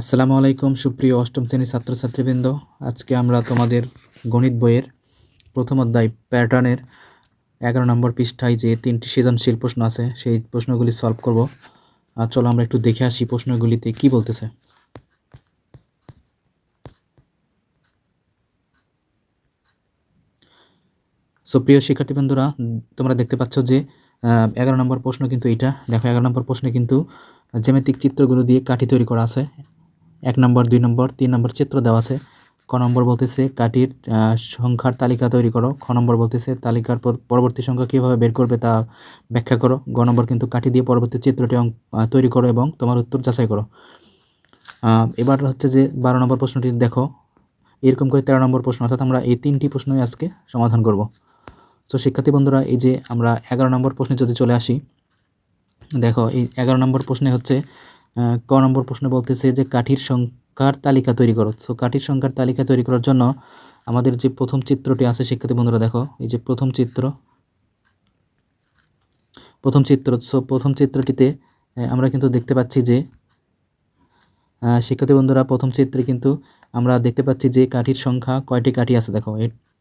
আসসালামু আলাইকুম, সুপ্রিয় অষ্টম শ্রেণির ছাত্রছাত্রীবৃন্দ। আজকে আমরা তোমাদের গণিত বইয়ের প্রথম অধ্যায় প্যাটার্নের এগারো নম্বর পৃষ্ঠায় যে তিনটি সৃজনশীল প্রশ্ন আছে, সেই প্রশ্নগুলি সলভ করব। আর চলো আমরা একটু দেখে আসি প্রশ্নগুলিতে কি বলতেছে। সো প্রিয় শিক্ষার্থীবৃন্দরা, তোমরা দেখতে পাচ্ছ যে এগারো নম্বর প্রশ্ন কিন্তু এটা দেখো, এগারো নম্বর প্রশ্নে কিন্তু জ্যামিতিক চিত্রগুলো দিয়ে কাঠি তৈরি করা আছে। এক নম্বর, দুই নম্বর, তিন নম্বর চিত্র দেওয়া আছে। ক নম্বর বলতেছে কাঠির সংখ্যার তালিকা তৈরি করো। খ নম্বর বলতেছে তালিকার পরবর্তী সংখ্যা কীভাবে বের করবে তা ব্যাখ্যা করো। গ নম্বর কিন্তু কাঠি দিয়ে পরবর্তী চিত্রটি তৈরি করো এবং তোমার উত্তর যাচাই করো। এবার হচ্ছে যে বারো নম্বর প্রশ্নটি দেখো। এরকম করে তেরো নম্বর প্রশ্ন, অর্থাৎ আমরা এই তিনটি প্রশ্নই আজকে সমাধান করব। সো শিক্ষার্থী বন্ধুরা, এই যে আমরা এগারো নম্বর প্রশ্নে যদি চলে আসি, দেখো এই এগারো নম্বর প্রশ্নে হচ্ছে ক নম্বর প্রশ্ন বলতেছে যে কাঠির সংখ্যার তালিকা তৈরি করো। সো কাঠির সংখ্যার তালিকা তৈরি করার জন্য আমাদের যে প্রথম চিত্রটি আছে, শিক্ষার্থী বন্ধুরা দেখো, এই যে প্রথম চিত্র। প্রথম চিত্র সো প্রথম চিত্রটিতে আমরা কিন্তু দেখতে পাচ্ছি যে শিক্ষার্থী বন্ধুরা, প্রথম চিত্রে কিন্তু আমরা দেখতে পাচ্ছি যে কাঠির সংখ্যা কয়টি কাঠি আছে, দেখো।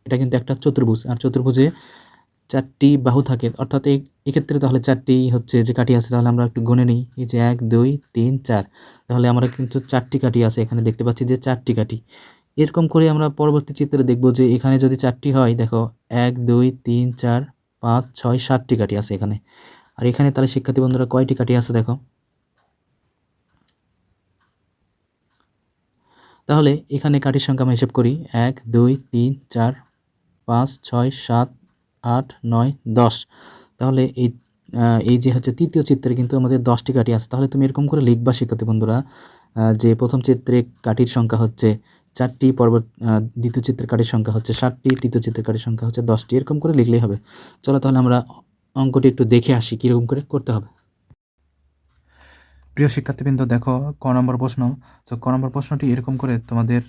এটা কিন্তু একটা চতুর্ভুজ। আর চতুর্ভুজে চারটি বাহু থাকে, অর্থাৎ এই এক্ষেত্রে তাহলে চারটি হচ্ছে যে কাঠি আছে, তাহলে আমরা একটু গুনে নিই। এই যে এক, দুই, তিন, চার। তাহলে আমরা কিন্তু চারটি কাঠি আছে এখানে দেখতে পাচ্ছি যে চারটি কাঠি। এরকম করে আমরা পরবর্তী চিত্রে দেখব যে এখানে যদি চারটি হয়, দেখো, এক, দুই, তিন, চার, পাঁচ, ছয়, সাতটি কাঠি আছে এখানে। আর এখানে তাহলে শিক্ষার্থী বন্ধুরা কয়টি কাঠি আছে দেখো? তাহলে এখানে কাঠির সংখ্যা আমরা হিসেব করি, এক, দুই, তিন, চার, পাঁচ, ছয়, সাত আট, নয়, দশ। তাহলে এই এই যে হচ্ছে তৃতীয় চিত্রে কিন্তু আমাদের দশটি কাঠি আছে। তাহলে তুমি এরকম করে লিখবা শিক্ষার্থী বন্ধুরা যে প্রথম চিত্রে কাঠির সংখ্যা হচ্ছে চারটি পর্বত দ্বিতীয় চিত্রের কাঠির সংখ্যা হচ্ছে ষাটটি, তৃতীয় চিত্রের কাঠির সংখ্যা হচ্ছে দশটি। এরকম করে লিখলেই হবে। চলো তাহলে আমরা অঙ্কটি একটু দেখে আসি কীরকম করে করতে হবে। প্রিয় শিক্ষার্থীবৃন্দ, দেখো ক নম্বর প্রশ্ন। তো ক নম্বর প্রশ্নটি এরকম করে তোমাদের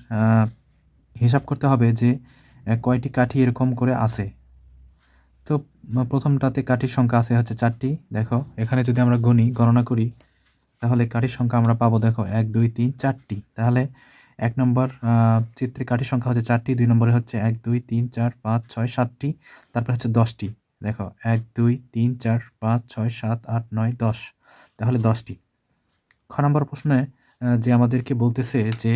হিসাব করতে হবে যে কয়টি কাঠি এরকম করে আছে। তো প্রথমটাতে কাঠির সংখ্যা আছে হচ্ছে চারটি, দেখো। এখানে যদি আমরা গুনি, গণনা করি, তাহলে কাঠির সংখ্যা আমরা পাবো, দেখো, এক, দুই, তিন, চারটি। তাহলে এক নম্বর চিত্রে কাঠির সংখ্যা হচ্ছে চারটি, দুই নম্বরে হচ্ছে এক, দুই, তিন, চার, পাঁচ, ছয়, সাতটি, তারপর হচ্ছে দশটি। দেখো, এক, দুই, তিন, চার, পাঁচ, ছয়, সাত, আট, নয়, দশ। তাহলে দশটি। খ নম্বর প্রশ্নে যে আমাদেরকে বলতেছে যে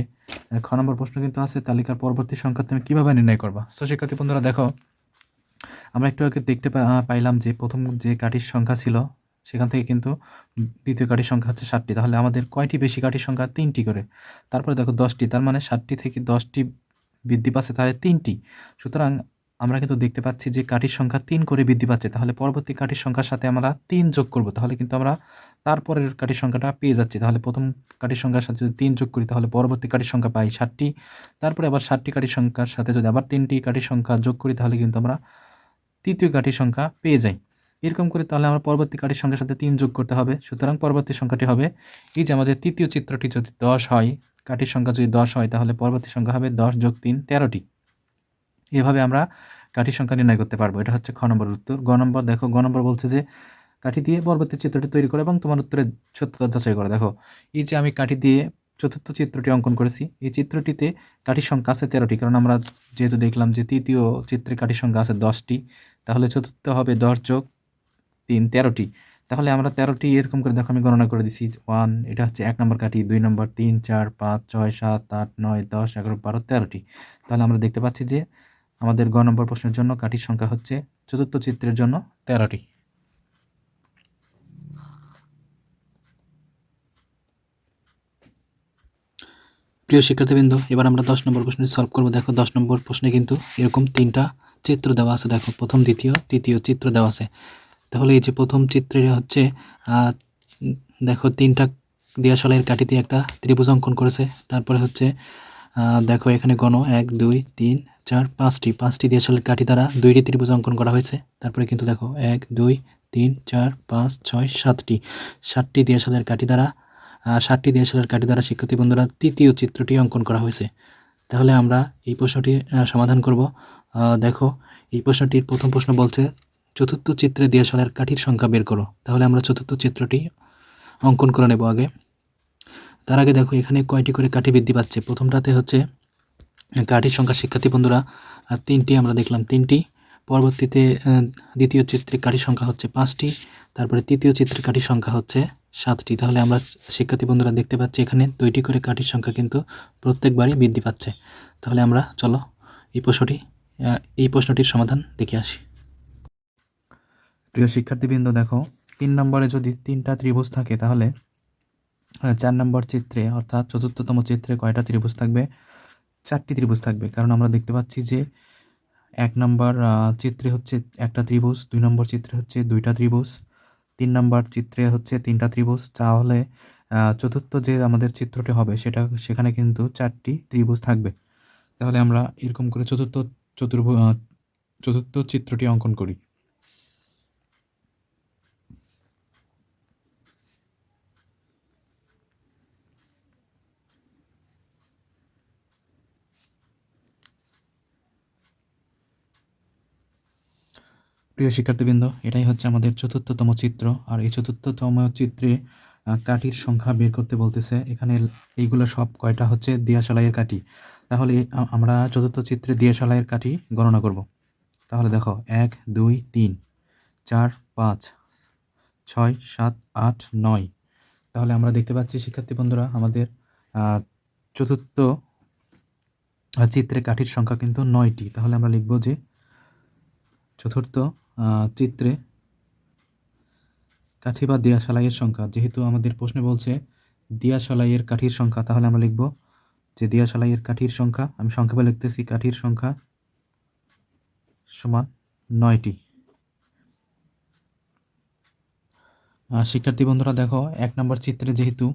খ নম্বর প্রশ্ন কিন্তু আছে, তালিকার পরবর্তী সংখ্যা তুমি কীভাবে নির্ণয় করবা? সো শিক্ষার্থী বন্ধুরা দেখো আমরা একটু আগে দেখতে পাইলাম যে প্রথম যে কাঠির সংখ্যা ছিল, সেখান থেকে কিন্তু দ্বিতীয় কাঠির সংখ্যা হচ্ছে ষাটটি তাহলে আমাদের কয়টি বেশি কাঠির সংখ্যা? তিনটি করে। তারপরে দেখো দশটি, তার মানে ষাটটি থেকে দশটি বৃদ্ধি পাচ্ছে, তাহলে তিনটি। সুতরাং আমরা কিন্তু দেখতে পাচ্ছি যে কাঠির সংখ্যা তিন করে বৃদ্ধি পাচ্ছে। তাহলে পরবর্তী কাঠির সংখ্যার সাথে আমরা তিন যোগ করব। তাহলে কিন্তু আমরা তারপরের কাঠির সংখ্যাটা পেয়ে যাচ্ছি। তাহলে প্রথম কাঠির সংখ্যার সাথে যদি তিন যোগ করি, তাহলে পরবর্তী কাঠির সংখ্যা পাই ষাটটি তারপরে আবার ষাটটি কাঠির সংখ্যার সাথে যদি আবার তিনটি কাঠির সংখ্যা যোগ করি, তাহলে কিন্তু আমরা তৃতীয় কাঠির সংখ্যা পেয়ে যাই। এরকম করে তাহলে আমরা পরবর্তী কাঠির সংখ্যার সাথে তিন যোগ করতে হবে। সুতরাং পরবর্তী সংখ্যাটি হবে এই যে আমাদের তৃতীয় চিত্রটি যদি দশ হয়, কাঠির সংখ্যা যদি দশ হয়, তাহলে পরবর্তী সংখ্যা হবে দশ যোগ তিন, তেরোটি। এভাবে আমরা কাঠির সংখ্যা নির্ণয় করতে পারব। এটা হচ্ছে খ নম্বর উত্তর। গ নম্বর, দেখো, গ নম্বর বলছে যে কাঠি দিয়ে পরবর্তী চিত্রটি তৈরি করে এবং তোমার উত্তরে সত্যতা যাচাই করে। দেখো, এই যে আমি কাঠি দিয়ে চতুর্থ চিত্রটি অঙ্কন করেছি, এই চিত্রটিতে কাঠির সংখ্যা আছে তেরোটি। কারণ আমরা যেহেতু দেখলাম যে তৃতীয় চিত্রে কাঠির সংখ্যা আছে দশটি তাহলে চতুর্থ হবে দশ যোগ তিন, তেরোটি। তাহলে আমরা তেরোটি এরকম করে দেখো, আমি গণনা করে দিছি। ওয়ান, এটা হচ্ছে এক নম্বর কাঠি, দুই নম্বর তিন, চার, পাঁচ, ছয়, সাত, আট, নয়, দশ, এগারো, বারো, তেরোটি। তাহলে আমরা দেখতে পাচ্ছি যে আমাদের গ নম্বর প্রশ্নের জন্য কাঠির সংখ্যা হচ্ছে চতুর্থ চিত্রের জন্য তেরোটি। প্রিয় শিক্ষার্থীবৃন্দ, এবার আমরা দশ নম্বর প্রশ্নটি সলভ করব। দেখো, দশ নম্বর প্রশ্নে কিন্তু এরকম তিনটা চিত্র দেওয়া আছে, দেখো প্রথম দ্বিতীয়, তৃতীয় চিত্র দেওয়া আছে। তাহলে এই যে প্রথম চিত্রে হচ্ছে দেখো তিনটা দিয়াশালের কাঠিতে একটা ত্রিভুজ অঙ্কন করেছে। তারপরে হচ্ছে দেখো এখানে গণ এক, দুই, তিন, চার, পাঁচটি। পাঁচটি দিয়াশালের কাঠি দ্বারা দুইটি ত্রিভুজ অঙ্কন করা হয়েছে। তারপরে কিন্তু দেখো, এক, দুই, তিন, চার, পাঁচ, ছয়, সাতটি। সাতটি দিয়াশালের কাঠি দ্বারা ষাটটি দিয়াশালের কাঠি দ্বারা শিক্ষার্থী বন্ধুরা তৃতীয় চিত্রটি অঙ্কন করা হয়েছে। তাহলে আমরা এই প্রশ্নটি সমাধান করব। দেখো, এই প্রশ্নটির প্রথম প্রশ্ন বলছে, চতুর্থ চিত্রে দিয়াশালের কাঠির সংখ্যা বের করো। তাহলে আমরা চতুর্থ চিত্রটি অঙ্কন করে নেব আগে। তার আগে দেখো, এখানে কয়টি করে কাঠি বৃদ্ধি পাচ্ছে? প্রথমটাতে হচ্ছে, কাঠির সংখ্যা শিক্ষার্থী বন্ধুরা তিনটি আমরা দেখলাম, তিনটি। পরবর্তীতে দ্বিতীয় চিত্রে কাঠির সংখ্যা হচ্ছে পাঁচটি, তারপরে তৃতীয় চিত্রে কাঠির সংখ্যা হচ্ছে সাতটি। তাহলে আমরা শিক্ষার্থী বন্ধুরা দেখতে পাচ্ছি এখানে দুইটি করে কাঠির সংখ্যা কিন্তু প্রত্যেকবারই বৃদ্ধি পাচ্ছে। তাহলে আমরা চলো এই প্রশ্নটি এই প্রশ্নটির সমাধান দেখে আসি। প্রিয় শিক্ষার্থীবৃন্দ, দেখো, তিন নম্বরে যদি তিনটা ত্রিভুজ থাকে, তাহলে চার নম্বর চিত্রে, অর্থাৎ চতুর্থতম চিত্রে কয়টা ত্রিভুজ থাকবে? চারটি ত্রিভুজ থাকবে। কারণ আমরা দেখতে পাচ্ছি যে এক নম্বর চিত্রে হচ্ছে একটা ত্রিভুজ, দুই নম্বর চিত্রে হচ্ছে দুইটা ত্রিভুজ। তিন নাম্বার চিত্রে হচ্ছে তিনটা ত্রিভুজ। তাহলে চতুর্থ যে আমাদের চিত্রটি হবে, সেটা, সেখানে কিন্তু চারটি ত্রিভুজ থাকবে। তাহলে আমরা এরকম করে চতুর্থ, চতুর্ভু চতুর্থ চিত্রটি অঙ্কন করি। প্রিয় শিক্ষার্থীবৃন্দ, এটাই হচ্ছে আমাদের চতুর্থতম চিত্র। আর এই চতুর্থতম চিত্রে কাঠির সংখ্যা বের করতে বলতেছে, এখানে এইগুলো সব কয়টা হচ্ছে দিয়াশালাইয়ের কাঠি। তাহলে আমরা চতুর্থ চিত্রে দিয়াশালাইয়ের কাঠি গণনা করব। তাহলে দেখো, এক, দুই, তিন, চার, পাঁচ, ছয়, সাত, আট, নয়। তাহলে আমরা দেখতে পাচ্ছি, শিক্ষার্থী বন্ধুরা, আমাদের চতুর্থ চিত্রে কাঠির সংখ্যা কিন্তু নয়টি। তাহলে আমরা লিখব যে, চতুর্থ চিত্রে কাঠি বা দিয়াশালাইয়ের সংখ্যা। যেহেতু আমাদের প্রশ্নে বলছে দিয়াশালাইয়ের কাঠির সংখ্যা, তাহলে আমরা লিখব যে দিয়াশালাইয়ের কাঠির সংখ্যা, আমি সংক্ষেপে লিখতেছি, কাঠির সংখ্যা সমান নয়টি। শিক্ষার্থী বন্ধুরা, দেখো, এক নম্বর চিত্রে যেহেতু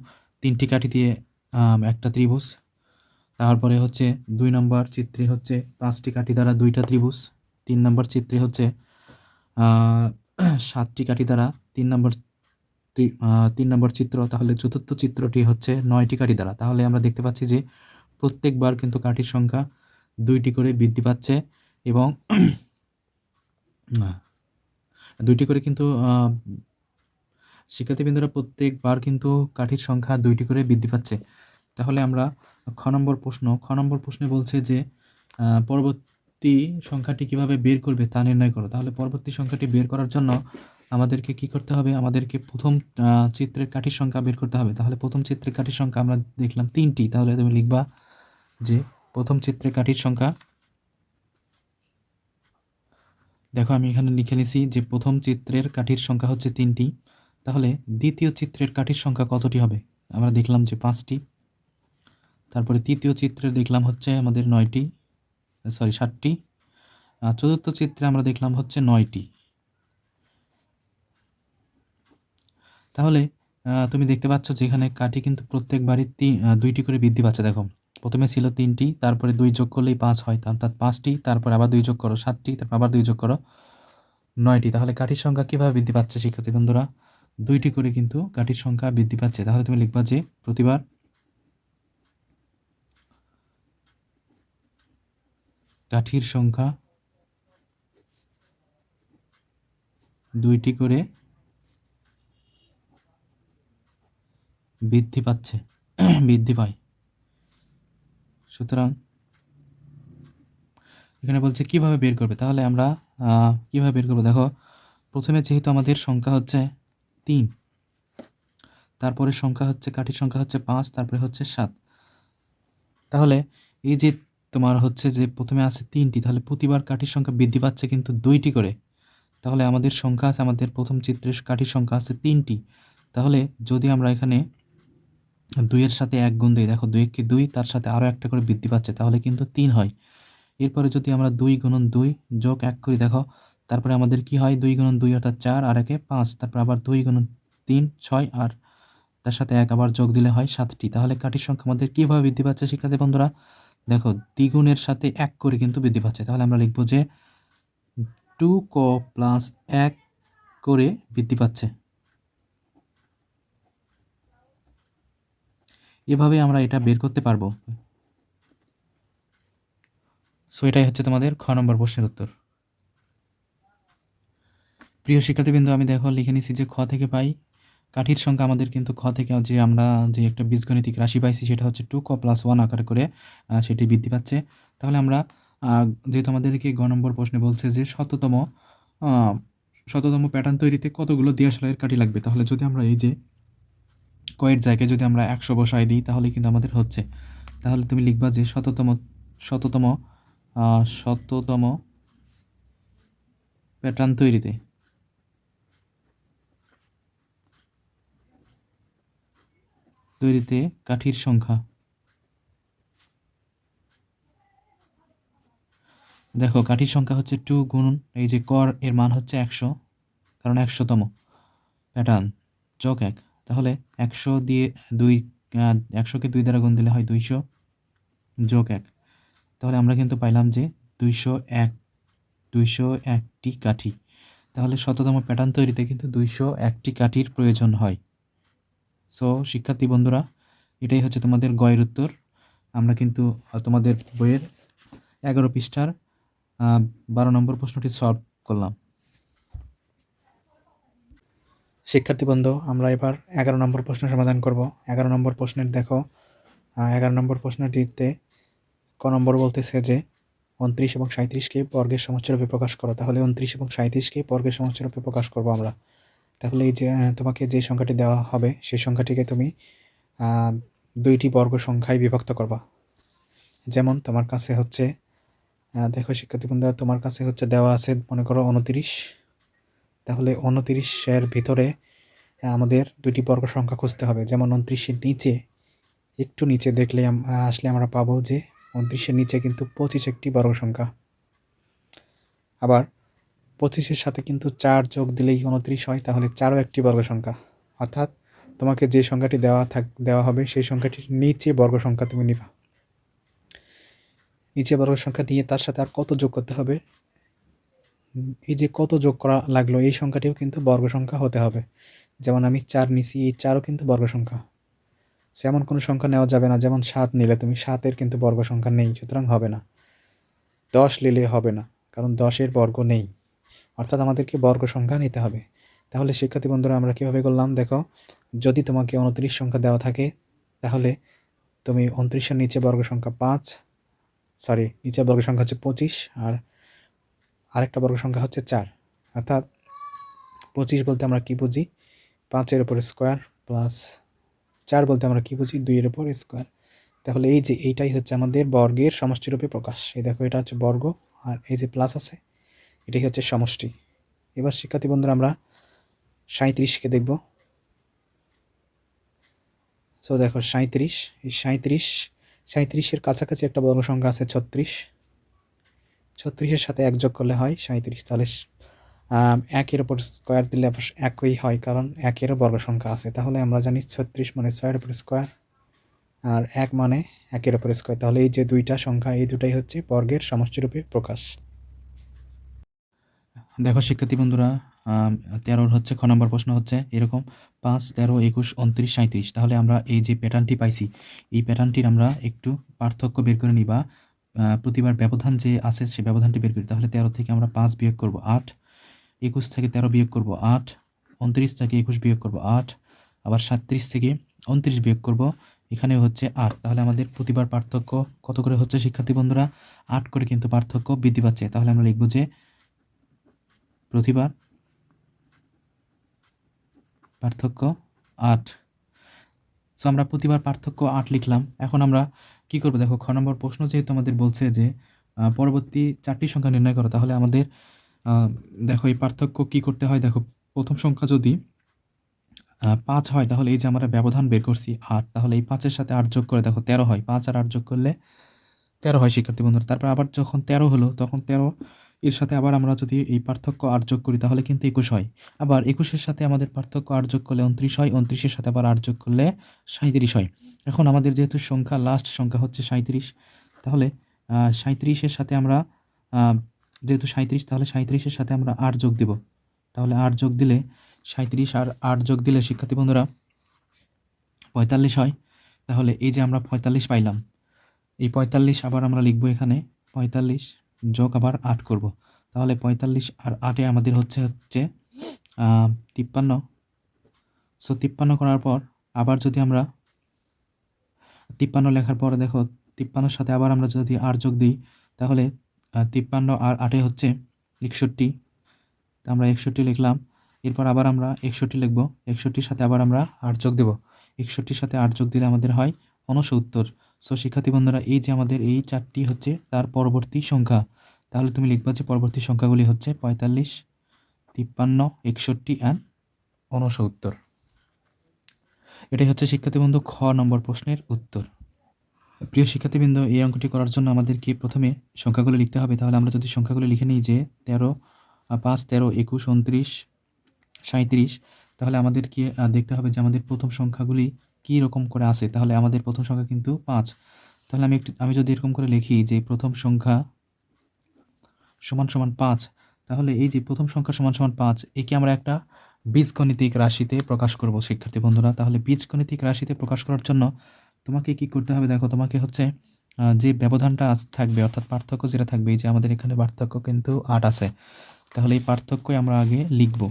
তিনটি কাঠি দিয়ে একটা ত্রিভুজ, তারপরে হচ্ছে দুই নম্বর চিত্রে হচ্ছে পাঁচটি কাঠি দ্বারা দুইটা ত্রিভুজ, তিন নম্বর চিত্রে হচ্ছে সাতটি কাঠি দ্বারা তিন নম্বর তিন নম্বর চিত্র তাহলে চতুর্থ চিত্রটি হচ্ছে নয়টি কাঠি দ্বারা। তাহলে আমরা দেখতে পাচ্ছি যে প্রত্যেকবার কিন্তু কাঠির সংখ্যা দুইটি করে বৃদ্ধি পাচ্ছে এবং দুইটি করে কিন্তু শিক্ষার্থীবৃন্দরা প্রত্যেকবার কিন্তু কাঠির সংখ্যা দুইটি করে বৃদ্ধি পাচ্ছে। তাহলে আমরা খ নম্বর প্রশ্ন খ নম্বর প্রশ্নে বলছে যে আহ, পরবর্তী সংখ্যাটি কীভাবে বের করবে তা নির্ণয় করো। তাহলে পরবর্তী সংখ্যাটি বের করার জন্য আমাদেরকে কি করতে হবে? আমাদেরকে প্রথম চিত্রের কাঠির সংখ্যা বের করতে হবে। তাহলে প্রথম চিত্রের কাঠির সংখ্যা আমরা দেখলাম তিনটি। তাহলে তুমি লিখবা যে প্রথম চিত্রের কাঠির সংখ্যা, দেখো আমি এখানে লিখে নিছি যে প্রথম চিত্রের কাঠির সংখ্যা হচ্ছে তিনটি। তাহলে দ্বিতীয় চিত্রের কাঠির সংখ্যা কতটি হবে? আমরা দেখলাম যে পাঁচটি। তারপরে তৃতীয় চিত্রে দেখলাম হচ্ছে আমাদের নয়টি। সরি, সাতটি। চতুর্থ চিত্রে আমরা দেখলাম হচ্ছে নয়টি। তাহলে তুমি দেখতে পাচ্ছ যে এখানে কাঠি কিন্তু প্রত্যেকবারই তিন দুইটি করে বৃদ্ধি পাচ্ছে, দেখো। প্রথমে ছিল তিনটি, তারপরে দুই যোগ করলেই পাঁচ হয় অর্থাৎ পাঁচটি, তারপর আবার দুই যোগ করো, সাতটি, তারপর আবার দুই যোগ করো, নয়টি। তাহলে কাঠির সংখ্যা কীভাবে বৃদ্ধি পাচ্ছে, শিক্ষার্থী বন্ধুরা? দুইটি করে কিন্তু কাঠির সংখ্যা বৃদ্ধি পাচ্ছে। তাহলে তুমি লিখবা যে প্রতিবার কাঠির সংখ্যা দুইটি করে বৃদ্ধি পাচ্ছে, বৃদ্ধি পায়। সুতরাং এখানে বলছে কীভাবে বের করবে? তাহলে আমরা কীভাবে বের করব? দেখো, প্রথমে যেহেতু আমাদের সংখ্যা হচ্ছে তিন, তারপরে সংখ্যা হচ্ছে, কাঠির সংখ্যা হচ্ছে পাঁচ, তারপরে হচ্ছে সাত। তাহলে এই যে তোমার হচ্ছে যে প্রথমে আছে তিনটি, তাহলে প্রতিবার কাঠির সংখ্যা বৃদ্ধি পাচ্ছে কিন্তু দুইটি করে। তাহলে আমাদের সংখ্যা আছে, আমাদের প্রথম চিত্রের কাঠির সংখ্যা আছে তিনটি। তাহলে যদি আমরা এখানে দুইয়ের সাথে এক গুণ দিই, দেখো দুই একটি দুই, তার সাথে আরও একটা করে বৃদ্ধি পাচ্ছে, তাহলে কিন্তু তিন হয়। এরপরে যদি আমরা দুই গুণন দুই যোগ এক করি, দেখো, তারপরে আমাদের কি হয়? দুই গুণন দুই অর্থাৎ চার আর একে পাঁচ, তারপর আবার দুই গুণন তিন, ছয় আর তার সাথে এক আবার যোগ দিলে হয় সাতটি। তাহলে কাঠির সংখ্যা আমাদের কীভাবে বৃদ্ধি পাচ্ছে শিক্ষার্থী বন্ধুরা? দেখো, দ্বিগুণের সাথে এক করে কিন্তু বৃদ্ধি পাচ্ছে। তাহলে আমরা লিখব যে টু ক প্লাস এক করে বৃদ্ধি পাচ্ছে। এভাবে আমরা এটা বের করতে পারব। সো এটাই হচ্ছে তোমাদের খ নম্বর প্রশ্নের উত্তর। প্রিয় শিক্ষার্থীবৃন্দ, আমি দেখো লিখে নিছি যে খ থেকে পাই কাঠির সংখ্যা আমাদের কিন্তু খ থেকে যে আমরা যে একটা বীজগণিতিক রাশি পাইছি, সেটা হচ্ছে টু ক প্লাস ওয়ান আকার করে সেটি বৃদ্ধি পাচ্ছে। তাহলে আমরা যেহেতু আমাদেরকে গ নম্বর প্রশ্নে বলছে যে শততম শততম প্যাটার্ন তৈরিতে কতগুলো দিয়াশলাইয়ের কাঠি লাগবে? তাহলে যদি আমরা এই যে কয়ের জায়গায় যদি আমরা একশো বসায় দিই, তাহলে কিন্তু আমাদের হচ্ছে। তাহলে তুমি লিখবা যে শততম শততম শততম প্যাটার্ন তৈরিতে তৈরিতে কাঠির সংখ্যা। দেখো, কাঠির সংখ্যা হচ্ছে টু গুণ এই যে কর এর মান হচ্ছে একশো, কারণ একশোতম প্যাটার্ন যোগ এক। তাহলে একশো দিয়ে দুই একশোকে দুই দ্বারা গুণ দিলে হয় দুইশো, যোগ এক। তাহলে আমরা কিন্তু পাইলাম যে দুইশো এক, দুইশো একটি কাঠি। তাহলে শততম প্যাটার্ন তৈরিতে কিন্তু দুইশো একটি কাঠির প্রয়োজন হয়। সো শিক্ষার্থী বন্ধুরা, এটাই হচ্ছে তোমাদের গয়ের উত্তর। আমরা কিন্তু তোমাদের বইয়ের এগারো পৃষ্ঠার বারো নম্বর প্রশ্নটি সলভ করলাম। শিক্ষার্থী বন্ধু, আমরা এবার এগারো নম্বর প্রশ্নের সমাধান করব। এগারো নম্বর প্রশ্নের দেখো এগারো নম্বর প্রশ্নটিতে ক নম্বর বলতেছে যে, উনত্রিশ এবং সাঁত্রিশকে বর্গের সমষ্টিরূপে প্রকাশ করো। তাহলে উনত্রিশ এবং সাঁত্রিশকে বর্গের সমষ্টিরূপে প্রকাশ করব আমরা। তাহলে এই যে তোমাকে যে সংখ্যাটি দেওয়া হবে, সেই সংখ্যাটিকে তুমি দুইটি বর্গ সংখ্যায় বিভক্ত করবা। যেমন তোমার কাছে হচ্ছে দেখো শিক্ষার্থী বন্ধুরা, তোমার কাছে হচ্ছে দেওয়া আছে, মনে করো উনত্রিশ। তাহলে উনত্রিশের ভিতরে আমাদের দুইটি বর্গ সংখ্যা খুঁজতে হবে। যেমন উনত্রিশের নিচে, একটু নিচে দেখলে আসলে আমরা পাবো যে, উনত্রিশের নিচে কিন্তু পঁচিশ একটি বর্গ সংখ্যা। আবার পঁচিশের সাথে কিন্তু চার যোগ দিলেই উনত্রিশ হয়, তাহলে চারও একটি বর্গ সংখ্যা। অর্থাৎ তোমাকে যে সংখ্যাটি দেওয়া থাক, দেওয়া হবে, সেই সংখ্যাটির নিচে বর্গ সংখ্যা তুমি নিবা। নিচে বর্গ সংখ্যা নিয়ে তার সাথে আর কত যোগ করতে হবে? এই যে কত যোগ করা লাগল, এই সংখ্যাটিও কিন্তু বর্গ সংখ্যা হতে হবে। যেমন আমি চার নিছি, এই চারও কিন্তু বর্গ সংখ্যা। সে এমন কোনো সংখ্যা নেওয়া যাবে না, যেমন সাত নিলে তুমি, সাতের কিন্তু বর্গ সংখ্যা নেই, সুতরাং হবে না। দশ নিলে হবে না, কারণ দশের বর্গ নেই। অর্থাৎ আমাদেরকে বর্গ সংখ্যা নিতে হবে। তাহলে শিক্ষার্থী বন্ধুরা, আমরা কীভাবে করলাম? দেখো, যদি তোমাকে উনত্রিশ সংখ্যা দেওয়া থাকে, তাহলে তুমি উনত্রিশের নিচে বর্গ সংখ্যা পাঁচ সরি নিচে বর্গ সংখ্যা হচ্ছে পঁচিশ, আর আরেকটা বর্গ সংখ্যা হচ্ছে চার। অর্থাৎ পঁচিশ বলতে আমরা কি বুঝি? পাঁচের ওপর স্কোয়ার প্লাস চার বলতে আমরা কি বুঝি? দুইয়ের ওপর স্কোয়ার। তাহলে এই যে এইটাই হচ্ছে আমাদের বর্গের সমষ্টিরূপে প্রকাশ। এই দেখো, এটা হচ্ছে বর্গ, আর এই যে প্লাস আছে এটাই হচ্ছে সমষ্টি। এবার শিক্ষার্থী বন্ধুরা, আমরা সাঁত্রিশকে দেখব। সো দেখো সাঁত্রিশ এই সাঁত্রিশ সাঁত্রিশের কাছাকাছি একটা বর্গ সংখ্যা আছে ছত্রিশ। ছত্রিশের সাথে এক যোগ করলে হয় সাঁত্রিশ তাহলে একের ওপর স্কোয়ার দিলে একই হয়, কারণ একেরও বর্গ সংখ্যা আছে। তাহলে আমরা জানি ছত্রিশ মানে ছয়ের উপর স্কোয়ার আর এক মানে একের ওপর স্কোয়ার তাহলে এই যে দুইটা সংখ্যা, এই দুটাই হচ্ছে বর্গের সমষ্টিরূপে প্রকাশ। দেখো, শিক্ষার্থী বন্ধুরা তেরোর হচ্ছে, খ নম্বর প্রশ্ন হচ্ছে এরকম, পাঁচ, তেরো, একুশ, উনত্রিশ সাঁত্রিশ তাহলে আমরা এই যে প্যাটার্নটি পাইছি, এই প্যাটার্নটির আমরা একটু পার্থক্য বের করে নিই বা প্রতিবার ব্যবধান যে আছে, সে ব্যবধানটি বের করি। তাহলে তেরো থেকে আমরা পাঁচ বিয়োগ করব আট, একুশ থেকে তেরো বিয়োগ করব আট, উনত্রিশ থেকে একুশ বিয়োগ করব আট, আবার সাতত্রিশ থেকে উনত্রিশ বিয়োগ করব এখানে হচ্ছে আট। তাহলে আমাদের প্রতিবার পার্থক্য কত করে হচ্ছে, শিক্ষার্থী বন্ধুরা? আট করে কিন্তু পার্থক্য বৃদ্ধি পাচ্ছে। তাহলে আমরা লিখব যে প্রতিবার। পার্থক্য আট। সো আমরা প্রতিবার পার্থক্য আট লিখলাম। এখন আমরা কি করব? দেখো, খ নম্বর প্রশ্ন যেহেতু আমাদের বলছে যে পরবর্তী চারটি সংখ্যা নির্ণয় করো, তাহলে আমাদের দেখো এই পার্থক্য কি করতে হয়? দেখো, প্রথম সংখ্যা যদি পাঁচ হয়, তাহলে এই যে আমরা ব্যবধান বের করছি আট, তাহলে এই পাঁচের সাথে আট যোগ করে দেখো তেরো হয়। পাঁচ আর আট যোগ করলে তেরো হয়, শিক্ষার্থী বন্ধুরা। তারপর আবার যখন তেরো হলো, তখন তেরো এর সাথে আবার আমরা যদি এই পার্থক্য আট যোগ করি, তাহলে কিন্তু একুশ হয়। আবার একুশের সাথে আমাদের পার্থক্য আট যোগ করলে উনত্রিশ হয়, উনত্রিশের সাথে আবার আট যোগ করলে সাঁত্রিশ হয়। এখন আমাদের যেহেতু সংখ্যা লাস্ট সংখ্যা হচ্ছে সাঁত্রিশ তাহলে সাঁত্রিশের সাথে আমরা যেহেতু সাঁত্রিশ তাহলে সাঁত্রিশের সাথে আমরা আর যোগ দেব। তাহলে আট যোগ দিলে সাঁত্রিশ আর আট যোগ দিলে, শিক্ষার্থী বন্ধুরা, পঁয়তাল্লিশ হয়। তাহলে এই যে আমরা পঁয়তাল্লিশ পাইলাম, এই পঁয়তাল্লিশ আবার আমরা লিখব এখানে, পঁয়তাল্লিশ যোগ আবার আট করব। তাহলে পঁয়তাল্লিশ আর আটে আমাদের হচ্ছে হচ্ছে তিপ্পান্ন। সো তিপ্পান্ন করার পর আবার যদি আমরা তিপ্পান্ন লেখার পরে দেখো, তিপ্পান্নর সাথে আবার আমরা যদি আর যোগ দিই, তাহলে তিপ্পান্ন আর আটে হচ্ছে একষট্টি। তা আমরা একষট্টি লিখলাম। এরপর আবার আমরা একষট্টি লিখব। একষট্টির সাথে আবার আমরা আট যোগ দেব। একষট্টির সাথে আট যোগ দিলে আমাদের হয় ঊনসত্তর। সো শিক্ষার্থী বন্ধুরা, এই যে আমাদের এই চারটি হচ্ছে তার পরবর্তী সংখ্যা। তাহলে তুমি লিখবা যে পরবর্তী সংখ্যাগুলি হচ্ছে পঁয়তাল্লিশ, তিপ্পান্ন, একষট্টি অ্যান্ড ঊনসত্তর। এটাই হচ্ছে শিক্ষার্থীবৃন্দ খ নম্বর প্রশ্নের উত্তর। প্রিয় শিক্ষার্থীবৃন্দ এই অঙ্কটি করার জন্য আমাদেরকে প্রথমে সংখ্যাগুলো লিখতে হবে? তাহলে আমরা যদি সংখ্যাগুলো লিখে নিই যে তেরো পাঁচ, তেরো, একুশ, উনত্রিশ সাঁত্রিশ তাহলে আমাদেরকে দেখতে হবে যে আমাদের প্রথম সংখ্যাগুলি কী রকম করে আসে তাহলে আমাদের প্রথম সংখ্যা কিন্তু পাঁচ। তাহলে আমি একটু, আমি যদি এরকম করে লিখি যে প্রথম সংখ্যা সমান সমান পাঁচ, তাহলে এই যে প্রথম সংখ্যা সমান সমান পাঁচ, একে আমরা একটা বীজগণিতিক রাশিতে প্রকাশ করব, শিক্ষার্থী বন্ধুরা। তাহলে বীজগণিতিক রাশিতে প্রকাশ করার জন্য তোমাকে কি করতে হবে? দেখো, তোমাকে হচ্ছে যে ব্যবধানটা থাকবে, অর্থাৎ পার্থক্য যেটা থাকবে যে আমাদের এখানে পার্থক্য কিন্তু আট আছে। তাহলে এই পার্থক্যই আমরা আগে লিখব।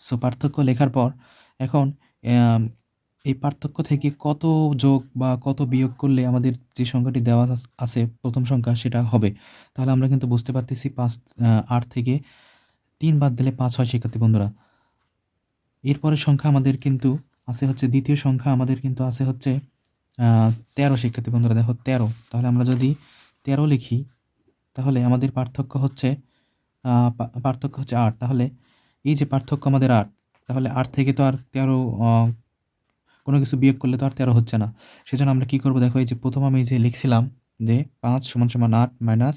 সো পার্থক্য লেখার পর এখন এই পার্থক্য থেকে কত যোগ বা কত বিয়োগ করলে আমাদের যে সংখ্যাটি দেওয়া আছে, প্রথম সংখ্যা সেটা হবে? তাহলে আমরা কিন্তু বুঝতে পারতেছি পাঁচ আট থেকে তিন বাদ দিলে পাঁচ হয় শিক্ষার্থী বন্ধুরা। এরপরের সংখ্যা আমাদের কিন্তু আছে হচ্ছে, দ্বিতীয় সংখ্যা আমাদের কিন্তু আছে হচ্ছে তেরো শিক্ষার্থী বন্ধুরা, দেখো তেরো। তাহলে আমরা যদি তেরো লিখি, তাহলে আমাদের পার্থক্য হচ্ছে পার্থক্য হচ্ছে আট। তাহলে এই যে পার্থক্য আমাদের আট, তাহলে আট থেকে তো আর তেরো কোনো কিছু বিয়োগ করলে তো আর তেরো হচ্ছে না। সেজন্য আমরা কি করব? দেখো, এই যে প্রথম আমি যে লিখছিলাম যে পাঁচ সমান সমান আট মাইনাস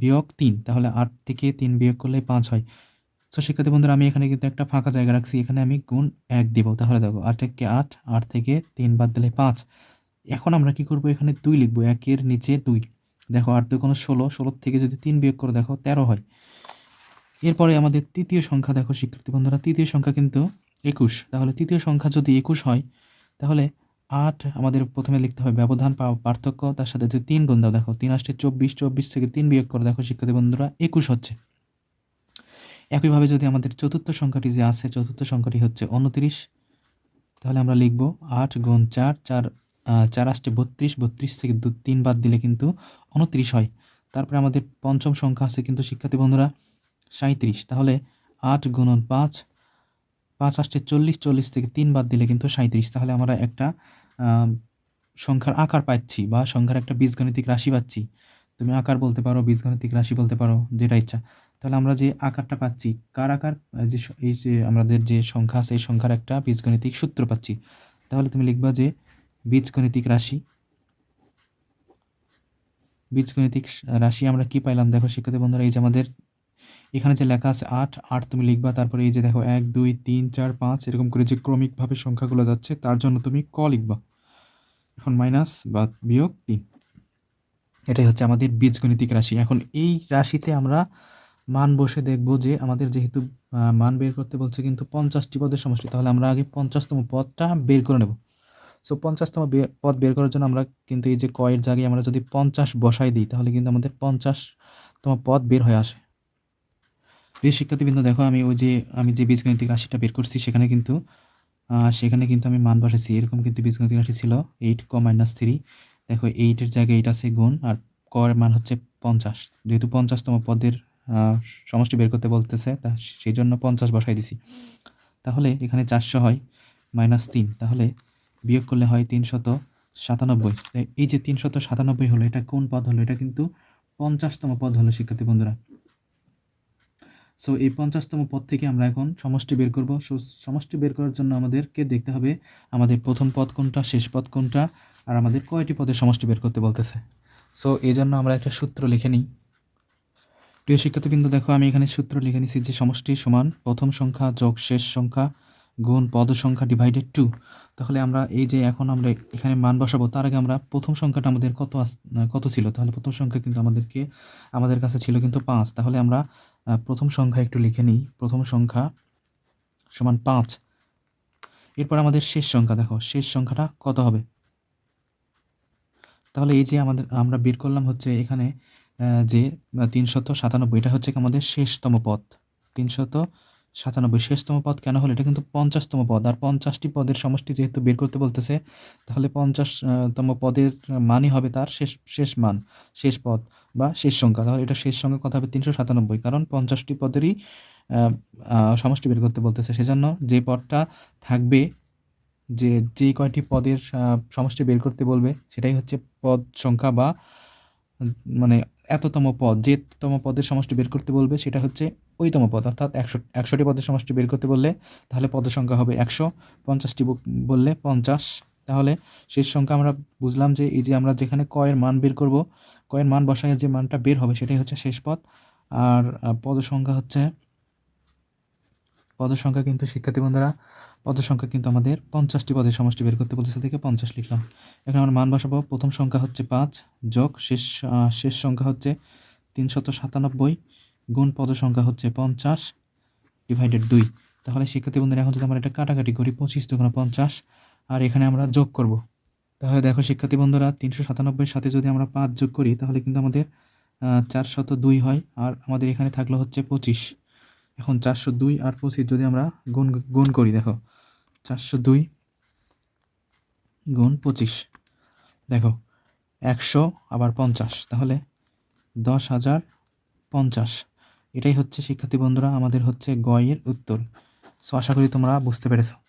বিয়োগ তিন। তাহলে আট থেকে তিন বিয়োগ করলে পাঁচ হয়। সো শিক্ষার্থী বন্ধুরা, আমি এখানে কিন্তু একটা ফাঁকা জায়গা রাখছি। এখানে আমি গুণ এক দিব। তাহলে দেখো, আট থেকে আট আট থেকে তিন বাদ দিলে পাঁচ। এখন আমরা কি করব? এখানে দুই লিখব। একের নিচে দুই। দেখো, আট দুই কোনো ষোলো ষোলোর থেকে যদি তিন বিয়োগ করে, দেখো, তেরো হয়। এরপরে আমাদের তৃতীয় সংখ্যা, দেখো, শিক্ষার্থী বন্ধুরা, তৃতীয় সংখ্যা কিন্তু একুশ। তাহলে তৃতীয় সংখ্যা যদি একুশ হয়, তাহলে আট আমাদের প্রথমে লিখতে হবে ব্যবধান পার্থক্য, তার সাথে যদি তিন গুণ দাও, দেখো তিন আসতে চব্বিশ চব্বিশ থেকে তিন বিয়োগ করে, দেখো শিক্ষার্থী বন্ধুরা, একুশ হচ্ছে। একইভাবে যদি আমাদের চতুর্থ সংখ্যাটি যে আছে, চতুর্থ সংখ্যাটি হচ্ছে উনত্রিশ, তাহলে আমরা লিখব আট গুণ চার চার চার আসতে বত্রিশ বত্রিশ থেকে দু, তিন বাদ দিলে কিন্তু উনত্রিশ হয়। তারপরে আমাদের পঞ্চম সংখ্যা আছে কিন্তু শিক্ষার্থী বন্ধুরা সাঁত্রিশ তাহলে আট গুণন পাঁচ পাঁচ আসতে চল্লিশ চল্লিশ থেকে তিন বাদ দিলে কিন্তু সাঁত্রিশ তাহলে আমরা একটা সংখ্যার আকার পাচ্ছি বা সংখ্যার একটা বীজগণিতিক রাশি পাচ্ছি। তুমি আকার বলতে পারো, বীজগণিতিক রাশি বলতে পারো, যেটা ইচ্ছা। তাহলে আমরা যে আকারটা পাচ্ছি, কার আকার? যে এই যে আমাদের যে সংখ্যা আছে, এই সংখ্যার একটা বীজগণিতিক সূত্র পাচ্ছি। তাহলে তুমি লিখবা যে বীজগণিতিক রাশি। বীজগণিতিক রাশি আমরা কি পাইলাম? দেখো শিক্ষার্থী বন্ধুরা, এই যে আমাদের এখানে যে লেখা আছে আট আট তুমি লিখবা, তারপরে এই যে দেখো এক, দুই, তিন, চার, পাঁচ, এরকম করে যে ক্রমিকভাবে সংখ্যাগুলো যাচ্ছে, তার জন্য তুমি ক লিখবা। এখন মাইনাস বা বিয়োগ তিন। এটাই হচ্ছে আমাদের বীজগণিতিক রাশি। এখন এই রাশিতে আমরা মান বসে দেখব যে আমাদের যেহেতু মান বের করতে বলছে কিন্তু পঞ্চাশটি পদের সমষ্টি, তাহলে আমরা আগে পঞ্চাশতম পদটা বের করে নেব। সো পঞ্চাশতম পদ বের করার জন্য আমরা কিন্তু এই যে কয়ের জায়গায় আমরা যদি পঞ্চাশ বসাই দিই, তাহলে কিন্তু আমাদের পঞ্চাশতম পদ বের হয়ে আসে। প্রিয় শিক্ষার্থীবৃন্দ, দেখো আমি ওই যে, আমি যে বীজগণিতিক রাশিটা বের করছি সেখানে কিন্তু সেখানে কিন্তু আমি মান বসাইছি। এরকম কিন্তু বীজগণিতিক রাশি ছিল এইট ক মাইনাস থ্রি দেখো এইটের জায়গায় এইট আছে গুণ, আর কর মান হচ্ছে পঞ্চাশ। যেহেতু পঞ্চাশতম পদের সমষ্টি বের করতে বলতেছে, তা সেই জন্য পঞ্চাশ বসাই দিছি। তাহলে এখানে চারশো হয় মাইনাস তিন। তাহলে বিয়োগ করলে হয় তিনশত সাতানব্বই। এই- যে তিনশত সাতানব্বই হলো, এটা কোন পদ হলো? এটা কিন্তু পঞ্চাশতম পদ হলো, শিক্ষার্থী বন্ধুরা। সো এই পঞ্চাশতম পদ থেকে আমরা এখন সমষ্টি বের করব। সো সমষ্টি বের করার জন্য আমাদেরকে দেখতে হবে আমাদের প্রথম পদ কোনটা, শেষ পদ কোনটা, আর আমাদের কয়টি পদের সমষ্টি বের করতে বলতেছে। সো এই জন্য আমরা একটা সূত্র লিখে নিই। প্রিয় শিক্ষার্থীবৃন্দ, দেখো, আমি এখানে সূত্র লিখে নিছি যে সমষ্টি সমান প্রথম সংখ্যা যোগ শেষ সংখ্যা গুণ পদ সংখ্যা ডিভাইডেড টু তাহলে আমরা এই যে এখন আমরা এখানে মান বসাবো, তার আগে আমরা প্রথম সংখ্যাটা আমাদের কত কত ছিল? তাহলে প্রথম সংখ্যা কিন্তু আমাদেরকে, আমাদের কাছে ছিল কিন্তু পাঁচ। তাহলে আমরা প্রথম সংখ্যা একটু লিখে নিই। প্রথম সংখ্যা সমান পাঁচ। এরপর আমাদের শেষ সংখ্যা, দেখো, শেষ সংখ্যাটা কত হবে? তাহলে এই যে আমাদের, আমরা বের করলাম হচ্ছে এখানে যে তিনশত সাতানব্বই, এটা হচ্ছে আমাদের শেষতম পথ? তিনশত সাতানব্বই শেষতম পদ কেন হলো? এটা কিন্তু পঞ্চাশতম পদ। আর পঞ্চাশটি পদের সমষ্টি যেহেতু বের করতে বলতেছে, তাহলে পঞ্চাশতম পদের মানই হবে তার শেষ শেষ মান, শেষ পদ বা শেষ সংখ্যা। তাহলে এটা শেষ সংখ্যা কথা হবে তিনশো সাতানব্বই, কারণ পঞ্চাশটি পদেরই সমষ্টি বের করতে বলতেছে। সেজন্য যে পদটা থাকবে, যে যে কয়টি পদের সমষ্টি বের করতে বলবে, সেটাই হচ্ছে পদ সংখ্যা বা মানে এততম পদ যেতম পদের সমষ্টি বের করতে বলবে, সেটা হচ্ছে ওইতম পদ, অর্থাৎ একশো, একশোটি পদের সমষ্টি বের করতে বললে তাহলে পদের সংখ্যা হবে একশো, পঞ্চাশটি বললে পঞ্চাশ। তাহলে শেষ সংখ্যা আমরা বুঝলাম যে এই যে আমরা যেখানে কয়ের মান বের করব, কয়ের মান বসায় যে মানটা বের হবে সেটাই হচ্ছে শেষ পদ। আর পদ সংখ্যা হচ্ছে, পদের সংখ্যা কিন্তু, শিক্ষার্থী বন্ধুরা, পদের সংখ্যা কিন্তু আমাদের পঞ্চাশটি পদের সমষ্টি বের করতে বলতেছে থেকে পঞ্চাশ লিখলাম। এখন আমরা মান বসাবো, প্রথম সংখ্যা হচ্ছে পাঁচ, যোগ, শেষ শেষ সংখ্যা হচ্ছে তিনশত সাতানব্বই। গুণ পদের সংখ্যা হচ্ছে পঞ্চাশ ডিভাইডেড দুই। তাহলে শিক্ষার্থী বন্ধুরা, এখন যদি আমরা এটা কাটাকাটি করি, পঁচিশ দুগুণ পঞ্চাশ, আর এখানে আমরা যোগ করব। তাহলে দেখো শিক্ষার্থী বন্ধুরা, তিনশো সাতানব্বইয়ের সাথে যদি আমরা পাঁচ যোগ করি, তাহলে কিন্তু আমাদের চারশত দুই হয়, আর আমাদের এখানে থাকল হচ্ছে পঁচিশ। এখন চারশো দুই আর পঁচিশ যদি আমরা গুণ গুণ করি, দেখো চারশো দুই গুণ পঁচিশ। দেখো, একশো আবার পঞ্চাশ, তাহলে দশ হাজার পঞ্চাশ। এটাই হচ্ছে শিক্ষার্থী বন্ধুরা আমাদের হচ্ছে গয়ের উত্তর। সো আশা করি তোমরা বুঝতে পেরেছ।